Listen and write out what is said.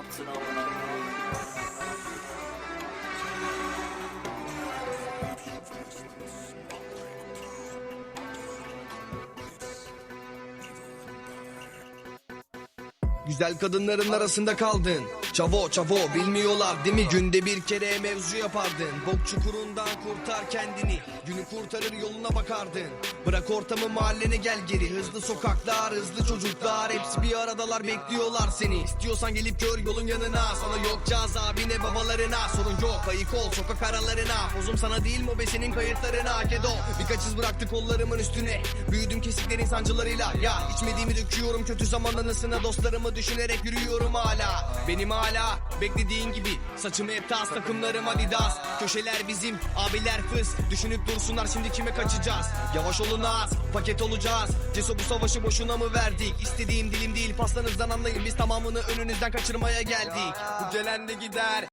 我知道。Güzel kadınların arasında kaldın. Çavo çavo bilmiyorlar değil mi? Günde bir kere mevzu yapardın. Bok çukurundan kurtar kendini. Günü kurtarır yoluna bakardın. Bırak ortamı mahallene gel geri. Hızlı sokaklar hızlı çocuklar. Hepsi bir aradalar bekliyorlar seni. İstiyorsan gelip gör yolun yanına. Sana yok caz abine babalarına. Sorun yok ayık ol sokak aralarına. Pozum sana değil mi be senin kayıtlarına? Kedo Birkaç iz bıraktı kollarımın üstüne. Büyüdüm kesiklerin sancılarıyla. Ya içmediğimi döküyorum kötü zaman anısına Dostlarımı düşünerek yürüyorum hala. Benim hala beklediğin gibi Saçımı hep tas takımlarım adidas. Köşeler bizim abiler fıs Düşünüp dursunlar şimdi kime kaçacağız? Yavaş olun az paket olacağız. Ceso bu savaşı boşuna mı verdik? İstediğim dilim değil pastanızdan anlayın. Biz tamamını önünüzden kaçırmaya geldik. Bu gelen de gider